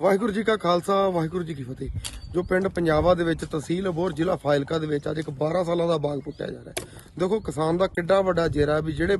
ਵਾਹਿਗੁਰੂ ਜੀ ਕਾ ਖਾਲਸਾ, ਵਾਹਿਗੁਰੂ ਜੀ ਕੀ ਫਤਿਹ। ਜੋ ਪਿੰਡ ਪੰਜਾਬਾ ਦੇ ਵਿੱਚ ਤਹਿਸੀਲ ਅਬੋਰ ਜ਼ਿਲ੍ਹਾ ਫਾਇਲਕਾ ਦੇ ਵਿੱਚ ਅੱਜ ਇੱਕ 12 ਸਾਲਾਂ ਦਾ ਬਾਗ ਪੁੱਟਿਆ ਜਾ ਰਿਹਾ ਦੇਖੋ, ਕਿਸਾਨ ਦਾ ਕਿੱਡਾ ਵੱਡਾ ਜੇਰਾ ਵੀ ਜਿਹੜੇ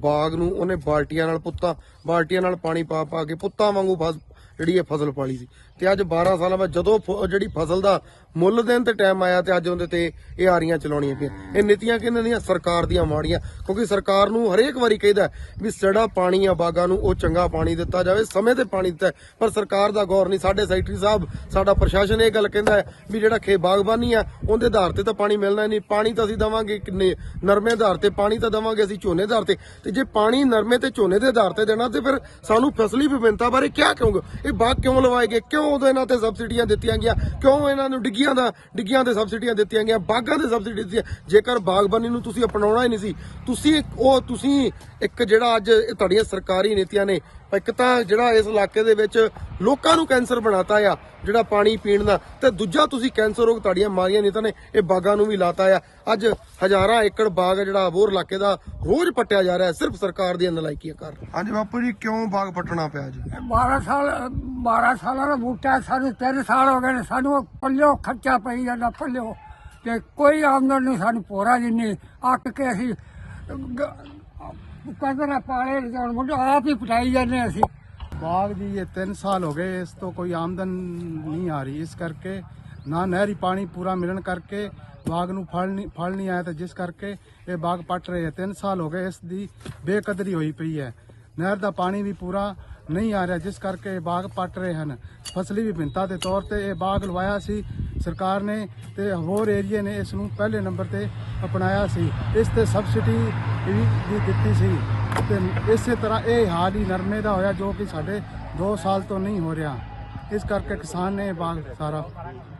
ਬਾਗ ਨੂੰ ਉਹਨੇ ਬਾਲਟੀਆਂ ਨਾਲ ਪੁੱਤਾਂ, ਬਾਲਟੀਆਂ ਨਾਲ ਪਾਣੀ ਪਾ ਪਾ ਕੇ ਪੁੱਤਾਂ ਵਾਂਗੂ ਫਸ ਜਿਹੜੀ ਇਹ ਫਸਲ ਪਾਲੀ ਸੀ। ਤੇ ਅੱਜ 12 ਸਾਲਾਂ ਬਾਅਦ ਜਦੋਂ ਫ- ਜਿਹੜੀ ਫਸਲ ਦਾ ਮੁੱਲ ਦੇਣ ਤੇ ਟਾਈਮ ਆਇਆ ਤੇ ਅੱਜ ਉਹਦੇ ਤੇ ਇਹ ਆਰੀਆਂ ਚਲਾਉਣੀਆਂ ਪਈਆਂ। ਇਹ ਨੀਤੀਆਂ ਕਿਹਨਾਂ ਦੀਆਂ? ਸਰਕਾਰ ਦੀਆਂ ਮਾੜੀਆਂ। ਕਿਉਂਕਿ ਸਰਕਾਰ ਨੂੰ ਹਰੇਕ ਵਾਰੀ ਕਹਿੰਦਾ ਵੀ ਜਿਹੜਾ ਪਾਣੀ ਆ ਬਾਗਾਂ ਨੂੰ, ਉਹ ਚੰਗਾ ਪਾਣੀ ਦਿੱਤਾ ਜਾਵੇ, ਸਮੇਂ ਤੇ ਪਾਣੀ ਦਿੱਤਾ ਪਰ ਸਰਕਾਰ ਦਾ ਗੌਰ ਨਹੀਂ। ਸਾਡੇ ਸੈਕਟਰੀ ਸਾਹਿਬ, ਸਾਡਾ ਪ੍ਰਸ਼ਾਸਨ ਇਹ ਗੱਲ ਕਹਿੰਦਾ ਹੈ ਵੀ ਜਿਹੜਾ ਖੇ ਬਾਗਬਾਨੀ ਆ, ਉਹਦੇ ਆਧਾਰ ਤੇ ਤਾਂ ਪਾਣੀ ਮਿਲਣਾ ਹੀ ਨਹੀਂ। ਪਾਣੀ ਤਾਂ ਅਸੀਂ ਦਵਾਂਗੇ ਕਿੰਨੇ ਨਰਮੇ ਆਧਾਰ ਤੇ, ਪਾਣੀ ਤਾਂ ਦਵਾਂਗੇ ਅਸੀਂ ਝੋਨੇ ਆਧਾਰ ਤੇ। ਤੇ ਜੇ ਪਾਣੀ ਨਰਮੇ ਤੇ, ਝੋਨੇ ਦੇ ਆਧਾਰ ਤੇ ਦੇਣਾ ਤੇ ਫਿਰ ਸਾਨੂੰ ਫਸਲੀ ਵਿਭਿੰਨਤਾ ਬਾਰੇ ਕਿਆ ਕਹੋਗੇ? ਇਹ ਬਾਗ ਕਿਉਂ ਲਵਾਏ ਗਏ? ਕਿਉਂ ਉਹਦੇ ਇਹਨਾਂ ਤੇ ਸਬਸਿਡੀਆਂ ਦਿੱਤੀਆਂ ਗਿਆ ਕਿਉਂ ਇਹਨਾਂ ਨੂੰ ਡਿੱਗੀਆਂ ਦਾ ਡਿੱਗੀਆਂ ਤੇ ਸਬਸਿਡੀਆਂ ਦਿੱਤੀਆਂ ਗਿਆ ਬਾਗਾਂ ਤੇ ਸਬਸਿਡੀ ਦਿੱਤੀਆਂ ਜੇਕਰ ਬਾਗਬਾਨੀ ਨੂੰ ਤੁਸੀਂ ਅਪਣਾਉਣਾ ਹੀ ਨਹੀਂ ਸੀ ਤੁਸੀਂ ਉਹ ਤੁਸੀਂ ਇੱਕ ਜਿਹੜਾ ਅੱਜ ਤੁਹਾਡੀਆਂ ਸਰਕਾਰੀ ਨੀਤੀਆਂ ਨੇ ਇੱਕ ਤਾਂ ਜਿਹੜਾ ਇਸ ਇਲਾਕੇ ਦੇ ਵਿੱਚ ਲੋਕਾਂ ਨੂੰ ਕੈਂਸਰ ਬਣਾਤਾ ਆ ਜਿਹੜਾ ਪਾਣੀ ਪੀਣ ਦਾ ਤੇ ਦੂਜਾ ਤੁਸੀਂ ਕੈਂਸਰ ਰੋਗ ਤੁਹਾਡੀਆਂ ਮਾਰੀਆਂ ਨੀਤਾਂ ਨੇ ਇਹ ਬਾਗਾਂ ਨੂੰ ਵੀ ਲਾਤਾ ਆ। ਅੱਜ ਹਜ਼ਾਰਾਂ ਏਕੜ ਬਾਗ ਜਿਹੜਾ ਹੋਰ ਇਲਾਕੇ ਦਾ ਰੋਜ਼ ਪੱਟਿਆ ਜਾ ਰਿਹਾ ਸਿਰਫ ਸਰਕਾਰ ਦੀਆਂ ਨਲਾਇਕੀਆਂ ਕਾਰਨ। ਹਾਂਜੀ ਬਾਪੂ ਜੀ ਕਿਉਂ ਬਾਗ ਪੱਟਣਾ ਪਿਆ ਜੀ? 12 ਸਾਲ 12 ਸਾਲਾਂ ਦਾ ਬੂਟਾ ਹੈ, ਸਾਨੂੰ 3 ਸਾਲ ਹੋ ਗਏ ਨੇ ਸਾਨੂੰ ਪੱਲਿਓ ਖਰਚਾ ਪਈ ਜਾਂਦਾ ਪੱਲਿਓ। ਤੇ ਕੋਈ ਆਮਦਨ ਨਹੀਂ ਸਾਨੂੰ ਪੋਰਾ ਜਿੰਨੀ ਅੱਕ ਕੇ ਅਸੀਂ ਕਦਰ ਪਾਲੇ ਜਾਣ ਮੁੰਡੇ ਆਪ ਹੀ ਪਟਾਈ ਜਾਂਦੇ ਅਸੀਂ। ਬਾਗ ਜੀ ਇਹ 3 ਸਾਲ ਹੋ ਗਏ ਇਸ ਤੋਂ ਕੋਈ ਆਮਦਨ ਨਹੀਂ ਆ ਰਹੀ ਇਸ ਕਰਕੇ ਨਾ ਨਹਿਰੀ ਪਾਣੀ ਪੂਰਾ ਮਿਲਣ ਕਰਕੇ ਬਾਗ ਨੂੰ ਫਲ ਨਹੀਂ ਫਲ ਨਹੀਂ ਆਇਆ ਤਾਂ ਜਿਸ ਕਰਕੇ ਇਹ ਬਾਗ ਪੱਟ ਰਹੇ ਹੈ। 3 ਸਾਲ ਹੋ ਗਏ ਇਸ ਦੀ ਬੇਕਦਰੀ ਹੋਈ ਪਈ ਹੈ। ਨਹਿਰ ਦਾ ਪਾਣੀ ਵੀ ਪੂਰਾ ਨਹੀਂ ਆ ਰਿਹਾ, ਜਿਸ ਕਰਕੇ ਇਹ ਬਾਗ ਪੱਟ ਰਹੇ ਹਨ। ਫਸਲੀ ਵਿਭਿੰਨਤਾ ਦੇ ਤੌਰ ਤੇ ਇਹ ਬਾਗ ਲਵਾਇਆ ਸੀ ਸਰਕਾਰ ਨੇ ਤੇ ਹੋਰ ਏਰੀਏ ਨੇ ਇਸ ਨੂੰ ਪਹਿਲੇ ਨੰਬਰ ਤੇ ਅਪਣਾਇਆ ਸੀ। ਇਸ ਤੇ ਸਬਸਿਡੀ ਵੀ ਵੀ ਦਿੱਤੀ ਸੀ। ਤੇ ਇਸੇ ਤਰ੍ਹਾਂ ਇਹ ਹਾਲ ਹੀ ਨਰਮੇ ਦਾ ਹੋਇਆ ਜੋ ਕਿ ਸਾਡੇ 2 ਸਾਲ ਤੋਂ ਨਹੀਂ ਹੋ ਰਿਹਾ। ਇਸ ਕਰਕੇ ਕਿਸਾਨ ਨੇ ਇਹ ਬਾਗ ਸਾਰਾ